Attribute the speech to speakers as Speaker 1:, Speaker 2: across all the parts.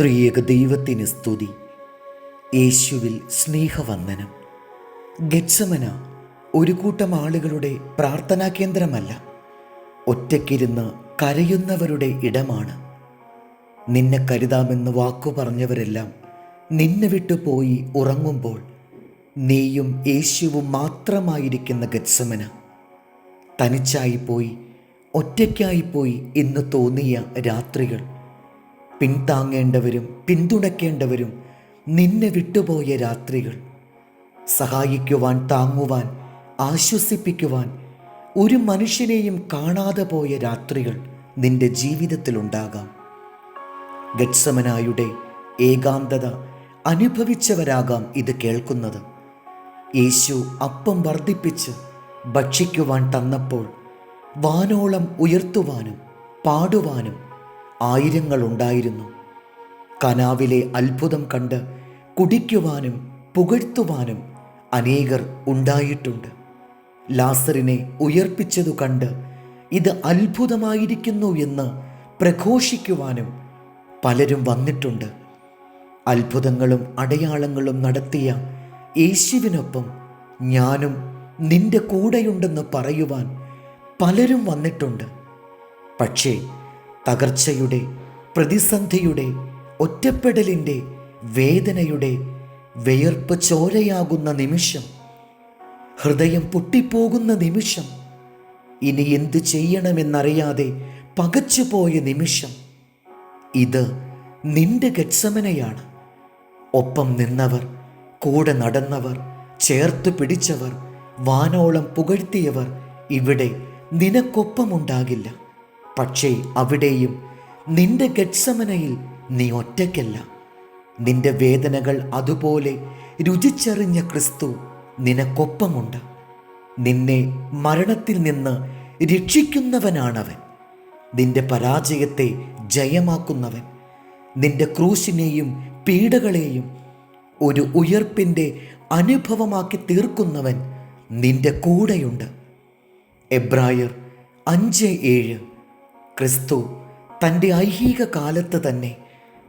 Speaker 1: ത്രിയേക ദൈവത്തിന് സ്തുതി. യേശുവിൽ സ്നേഹവന്ദനം. ഗത്സമന ഒരു കൂട്ടം ആളുകളുടെ പ്രാർത്ഥനാ കേന്ദ്രമല്ല. ഒറ്റയ്ക്കിരുന്ന് കരയുന്നവരുടെ ഇടമാണ്. നിന്നെ കരുതാമെന്ന് വാക്കു പറഞ്ഞവരെല്ലാം നിന്നെ വിട്ടു പോയി ഉറങ്ങുമ്പോൾ നീയും യേശുവും മാത്രമായിരിക്കുന്ന ഗത്സമന തനിച്ചായിപ്പോയി ഒറ്റയ്ക്കായിപ്പോയി എന്ന് തോന്നിയ രാത്രികൾ പിന്താങ്ങേണ്ടവരും പിന്തുണയ്ക്കേണ്ടവരും നിന്നെ വിട്ടുപോയ രാത്രികൾ. സഹായിക്കുവാൻ താങ്ങുവാൻ ആശ്വസിപ്പിക്കുവാൻ ഒരു മനുഷ്യനെയും കാണാതെ പോയ രാത്രികൾ നിന്റെ ജീവിതത്തിലുണ്ടാകാം ഗത്സമനായുടെ ഏകാന്തത അനുഭവിച്ചവരാകാം ഇത് കേൾക്കുന്നത്. യേശു അപ്പം വർദ്ധിപ്പിച്ച് ഭക്ഷിക്കുവാൻ തന്നപ്പോൾ വാനോളം ഉയർത്തുവാനും പാടുവാനും ആയിരങ്ങളുണ്ടായിരുന്നു. കനാവിലെ അത്ഭുതം കണ്ട് കുടിക്കുവാനും പുകഴ്ത്തുവാനും അനേകർ ഉണ്ടായിട്ടുണ്ട്. ലാസറിനെ ഉയർപ്പിച്ചതു കണ്ട് ഇത് അത്ഭുതമായിരിക്കുന്നു എന്ന് പ്രഘോഷിക്കുവാനും പലരും വന്നിട്ടുണ്ട്. അത്ഭുതങ്ങളും അടയാളങ്ങളും നടത്തിയ യേശുവിനൊപ്പം ഞാനും നിന്റെ കൂടെയുണ്ടെന്ന് പറയുവാൻ പലരും വന്നിട്ടുണ്ട്. പക്ഷേ തകർച്ചയുടെ പ്രതിസന്ധിയുടെ ഒറ്റപ്പെടലിന്റെ വേദനയുടെ വിയർപ്പ് ചോരയാകുന്ന നിമിഷം ഹൃദയം പൊട്ടിപ്പോകുന്ന നിമിഷം ഇനി എന്തു ചെയ്യണമെന്നറിയാതെ പകച്ചുപോയ നിമിഷം ഇത് നിന്റെ ഗത്സമനയാണ് ഒപ്പം നിന്നവർ കൂടെ നടന്നവർ ചേർത്ത് പിടിച്ചവർ വാനോളം പുകഴ്ത്തിയവർ ഇവിടെ നിനക്കൊപ്പമുണ്ടാകില്ല. പക്ഷേ അവിടെയും നിന്റെ ഗഡ്സമനയിൽ നീ ഒറ്റയ്ക്കല്ല. നിന്റെ വേദനകൾ അതുപോലെ രുചിച്ചറിഞ്ഞ ക്രിസ്തു നിനക്കൊപ്പമുണ്ട്. നിന്നെ മരണത്തിൽ നിന്ന് രക്ഷിക്കുന്നവനാണവൻ. നിന്റെ പരാജയത്തെ ജയമാക്കുന്നവൻ. നിന്റെ ക്രൂശിനെയും പീഡകളെയും ഒരു ഉയർപ്പിന്റെ അനുഭവമാക്കി തീർക്കുന്നവൻ നിന്റെ കൂടെയുണ്ട്. എബ്രായർ അഞ്ച് ഏഴ്. ക്രിസ്തു തന്റെ ഐഹിക കാലത്ത് തന്നെ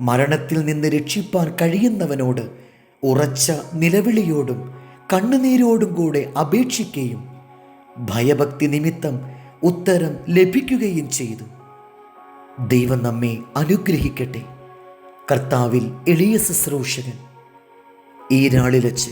Speaker 1: മരണത്തിൽ നിന്ന് രക്ഷിപ്പാൻ കഴിയുന്നവനോട് ഉറച്ച നിലവിളിയോടും കണ്ണുനീരോടും കൂടെ അപേക്ഷിക്കുകയും ഭയഭക്തി നിമിത്തം ഉത്തരം ലഭിക്കുകയും ചെയ്തു. ദൈവം നമ്മെ അനുഗ്രഹിക്കട്ടെ. കർത്താവിൽ എളിയ ശുശ്രൂഷകൻ. ഈരാളിലച്ച്